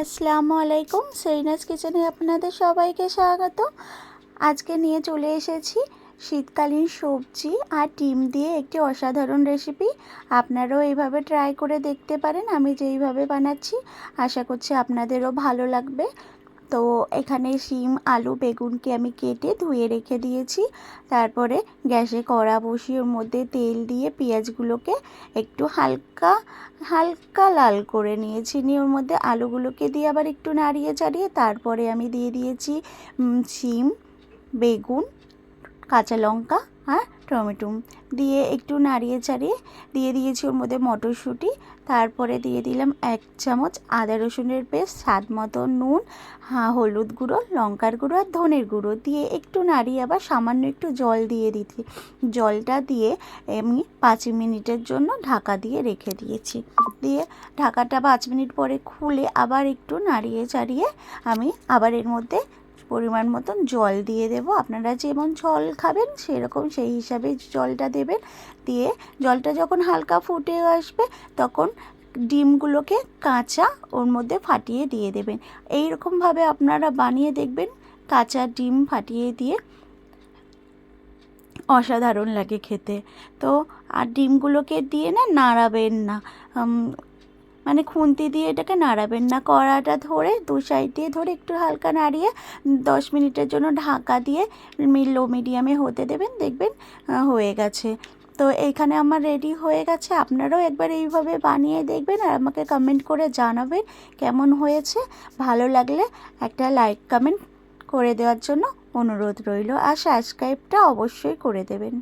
আসসালামু আলাইকুম। সেইনাস কিচেনে আপনাদের সবাইকে স্বাগত। আজকে নিয়ে চলে এসেছি শীতকালীন সবজি আর ডিম দিয়ে একটি অসাধারণ রেসিপি আপনারাও এইভাবে ট্রাই করে দেখতে পারেন। আমি যেইভাবে বানাচ্ছি, আশা করছি আপনাদেরও ভালো লাগবে। তো এখানে শিম, আলু, বেগুনকে আমি কেটে ধুয়ে রেখে দিয়েছি। তারপরে গ্যাসে কড়া বসিয়ে ওর মধ্যে তেল দিয়ে পেঁয়াজগুলোকে একটু হালকা হালকা লাল করে নিয়েছি। নিয়ে ওর মধ্যে আলুগুলোকে দিয়ে আবার একটু নাড়িয়ে চাড়িয়ে তারপরে আমি দিয়ে দিয়েছি শিম, বেগুন কাঁচা লঙ্কা আর টমেটো দিয়ে একটু নাড়িয়ে চাড়িয়ে দিয়ে দিয়েছি ওর মধ্যে মটরশুঁটি। তারপরে দিয়ে দিলাম এক চামচ আদা রসুনের পেস্ট, স্বাদ মতো নুন হ্যাঁ হলুদ গুঁড়ো, লঙ্কার গুঁড়ো আর ধনের গুঁড়ো দিয়ে একটু নাড়িয়ে আবার সামান্য একটু জল দিয়ে দিতে জলটা দিয়ে আমি পাঁচ মিনিটের জন্য ঢাকা দিয়ে রেখে দিয়েছি। দিয়ে ঢাকাটা পাঁচ মিনিট পরে খুলে আবার একটু নাড়িয়ে চাড়িয়ে আমি আবার এর মধ্যে পরিমাণ মতন জল দিয়ে দেব। আপনারা যেমন জল খাবেন, সেরকম সেই হিসাবে জলটা দেবেন। দিয়ে জলটা যখন হালকা ফুটে আসবে, তখন ডিমগুলোকে কাঁচা ওর মধ্যে ফাটিয়ে দিয়ে দেবেন। এই রকমভাবে আপনারা বানিয়ে দেখবেন, কাঁচা ডিম ফাটিয়ে দিয়ে অসাধারণ লাগে খেতে। তো আর ডিমগুলোকে দিয়ে না, নাড়াবেন না। মানে খুন্তি দিয়ে এটাকে নাড়াবেন না। কড়াটা ধরে দু সাইড দিয়ে ধরে একটু হালকা নাড়িয়ে দশ মিনিটের জন্য ঢাকা দিয়ে লো মিডিয়ামে হতে দেবেন। দেখবেন হয়ে গেছে। তো এইখানে আমার রেডি হয়ে গেছে। আপনারাও একবার এইভাবে বানিয়ে দেখবেন আর আমাকে কমেন্ট করে জানাবেন কেমন হয়েছে। ভালো লাগলে একটা লাইক কমেন্ট করে দেওয়ার জন্য অনুরোধ রইল। আর সাবস্ক্রাইবটা অবশ্যই করে দেবেন।